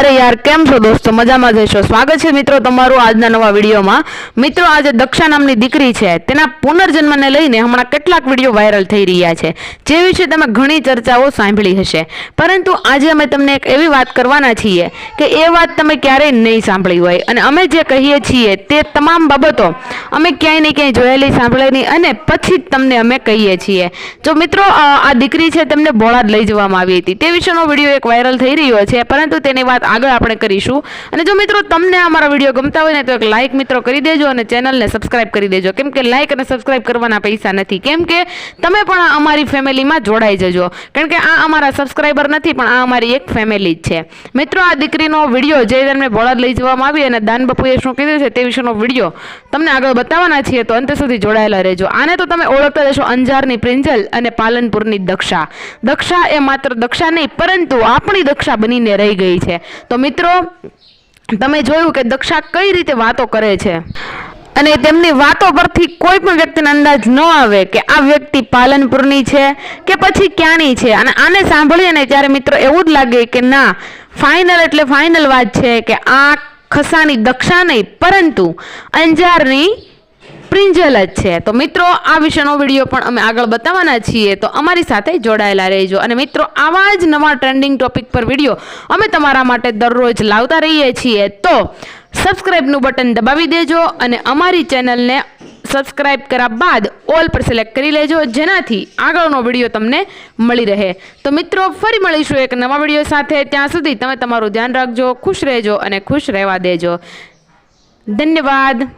અરે યાર, કેમ છો દોસ્તો? મજામાં જશો સ્વાગત છે મિત્રો તમારું આજના નવા વિડીયોમાં. મિત્રો, આજે દક્ષા નામની દીકરી છે. તેના પુનર્જન્મને લઈને હમણાં કેટલાક વીડિયો વાયરલ થઈ રહ્યા છે. જે વિશે તમે ઘણી ચર્ચાઓ સાંભળી હશે. પરંતુ આજે અમે તમને એક એવી વાત કરવાના છીએ કે એ વાત તમે ક્યારેય નહીં સાંભળી હોય. અને અમે જે કહીએ છીએ તે તમામ બાબતો અમે ક્યાંય ને ક્યાંય જોયેલી, સાંભળેલી અને પછી જ તમને અમે કહીએ છીએ. જો મિત્રો આ દીકરી છે, તેમને બોળાદ લઈ જવામાં આવી હતી. તે વિશેનો વીડિયો એક વાયરલ થઈ રહ્યો છે, પરંતુ તેની વાત આગળ આપણે કરીશું. અને જો મિત્રો તમને અમારા વીડિયો ગમતા હોય ને, તો એક લાઇક મિત્રો કરી દેજો અને ચેનલને સબસ્ક્રાઇબ કરી દેજો. કેમ કે લાઇક અને સબસ્ક્રાઇબ કરવાના પૈસા નથી. કેમ કે તમે પણ અમારી ફેમિલીમાં જોડાઈ જજો. કારણ કે આ અમારા સબસ્ક્રાઇબર નથી, પણ આ અમારી એક ફેમિલી જ છે. મિત્રો, આ દીકરીનો વીડિયો જે તમને બોળાદ લઈ જવામાં આવી અને દાન બાપુએ શું કીધું છે તે વિશેનો વીડિયો તમને આગળ બતાવવાના છીએ, તો અંત સુધી જોડાયેલા રહેજો. આને તો તમે ઓળખતા જશો અંજારની પ્રિંજલ અને પાલનપુરની દક્ષા. દક્ષા એ માત્ર દક્ષા નહીં, પરંતુ આપણી દક્ષા બનીને રહી ગઈ છે. તો મિત્રો, તમે જોયું કે દક્ષા કઈ રીતે વાતો કરે છે? અને તેમની વાતો પરથી કોઈ પણ વ્યક્તિને અંદાજ ન આવે કે આ વ્યક્તિ પાલનપુરની છે કે પછી ક્યાંની છે. અને આને સાંભળીએ ને ત્યારે મિત્રો એવું જ લાગે કે ના ફાઇનલ એટલે ફાઇનલ વાત છે કે આ ખસાની દક્ષા નહીં, પરંતુ અંજારની પ્રિંજલ જ છે. તો મિત્રો, આ વિશેનો વીડિયો પણ અમે આગળ બતાવવાના છીએ. તો અમારી સાથે જોડાયેલા રહેજો. અને મિત્રો, આવા જ નવા ટ્રેન્ડિંગ ટોપિક પર વીડિયો અમે તમારા માટે દરરોજ લાવતા રહીએ છીએ. તો સબસ્ક્રાઈબનું બટન દબાવી દેજો અને અમારી ચેનલને સબસ્ક્રાઇબ કર્યા બાદ ઓલ પર સિલેક્ટ કરી લેજો, જેનાથી આગળનો વીડિયો તમને મળી રહે. તો મિત્રો, ફરી મળીશું એક નવા વીડિયો સાથે. ત્યાં સુધી તમે તમારું ધ્યાન રાખજો, ખુશ રહેજો અને ખુશ રહેવા દેજો. ધન્યવાદ.